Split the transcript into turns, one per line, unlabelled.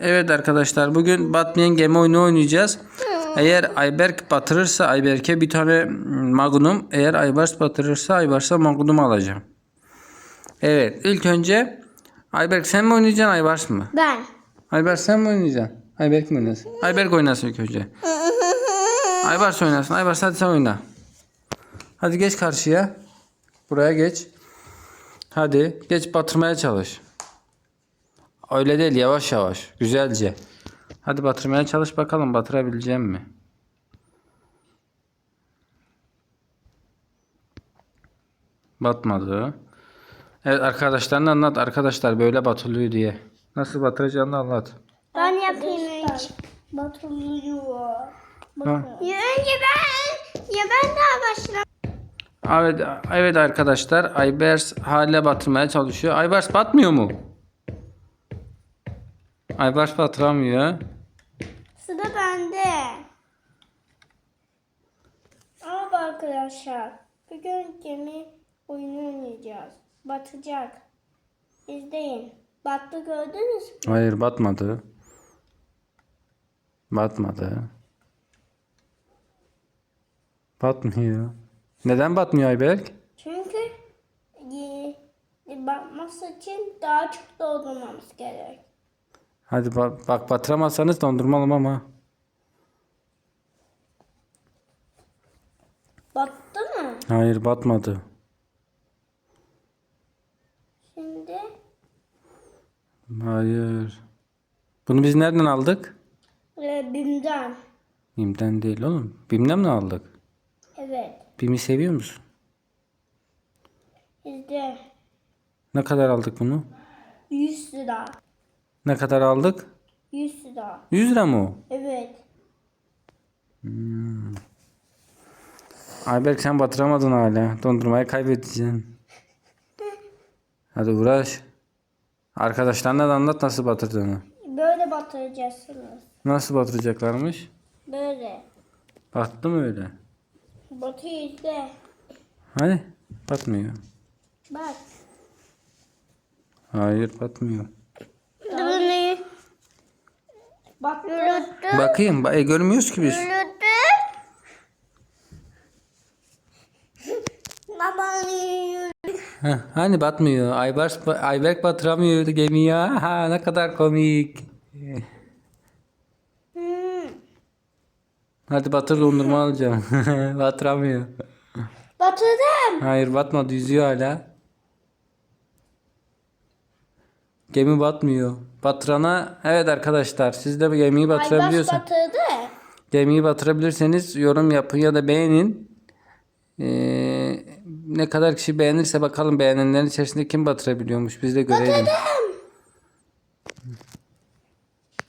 Evet arkadaşlar bugün batmayan gemi oyunu oynayacağız. Eğer Ayberk batırırsa Ayberk'e bir tane Magnum. Eğer Aybars batırırsa Aybars'a Magnum alacağım. Evet ilk önce Ayberk sen mi oynayacaksın Aybars mı?
Ben.
Aybars sen mi oynayacaksın? Ayberk mi oynasın? Ayberk oynasın ilk önce. Aybars oynasın. Aybars hadi sen oyna. Hadi geç karşıya. Buraya geç. Hadi geç batırmaya çalış. Öyle değil yavaş yavaş. Güzelce. Hadi batırmaya çalış bakalım batırabileceğim mi? Batmadı. Evet arkadaşlarına anlat arkadaşlar böyle batılıyor diye. Nasıl batıracağını anlat.
Ben yapayım önce.
Batırılıyor.
Ha.
Ya önce ben. Ya ben daha başlayayım.
Evet, evet arkadaşlar Aybers hala batırmaya çalışıyor. Aybers batmıyor mu? Aybers batıramıyor.
Sıra bende.
Ama arkadaşlar bugün gemi oyunu oynayacağız. Batacak. İzleyin. Battı gördünüz mü?
Hayır batmadı. Batmadı. Batmıyor. Neden batmıyor Ayberk?
Çünkü e, e, batması için daha çok doldurmamız gerek.
Hadi ba- bak batıramazsanız dondurmalım ama.
Battı mı?
Hayır batmadı.
Şimdi
Hayır. Bunu biz nereden aldık?
e, BİM'den.
Bim'den değil oğlum. Bim'den mi aldık?
Evet.
Bim'i seviyor musun?
İzle.
Ne kadar aldık bunu?
100 lira.
Ne kadar aldık?
100 lira.
100 lira mı o?
Evet.
Ayberk sen batıramadın hala. Dondurmayı kaybedeceksin. Hadi uğraş. Arkadaşlarına da anlat nasıl batırdığını.
Böyle batıracaksınız.
Nasıl batıracaklarmış?
Böyle.
Battı mı öyle?
Batı izle.
Hani? Batmıyor.
Bak.
Hayır batmıyor.
Bunu
Battı.
Bakayım. ba- E, görmüyoruz ki biz. Heh, hani batmıyor. Aybars, ba- Ayberk batıramıyor gemiyi ya. Ha, ne kadar komik. Hadi batır dondurma alacağım. Batıramıyor.
Batırdım.
Hayır batmadı yüzüyor hala. Gemi batmıyor. Batırana evet arkadaşlar siz de gemiyi
Aybars
batırabiliyorsanız
batırdı.
gemiyi batırabilirseniz yorum yapın ya da beğenin. Ee, ne kadar kişi beğenirse bakalım beğenenlerin içerisinde kim batırabiliyormuş biz de görelim.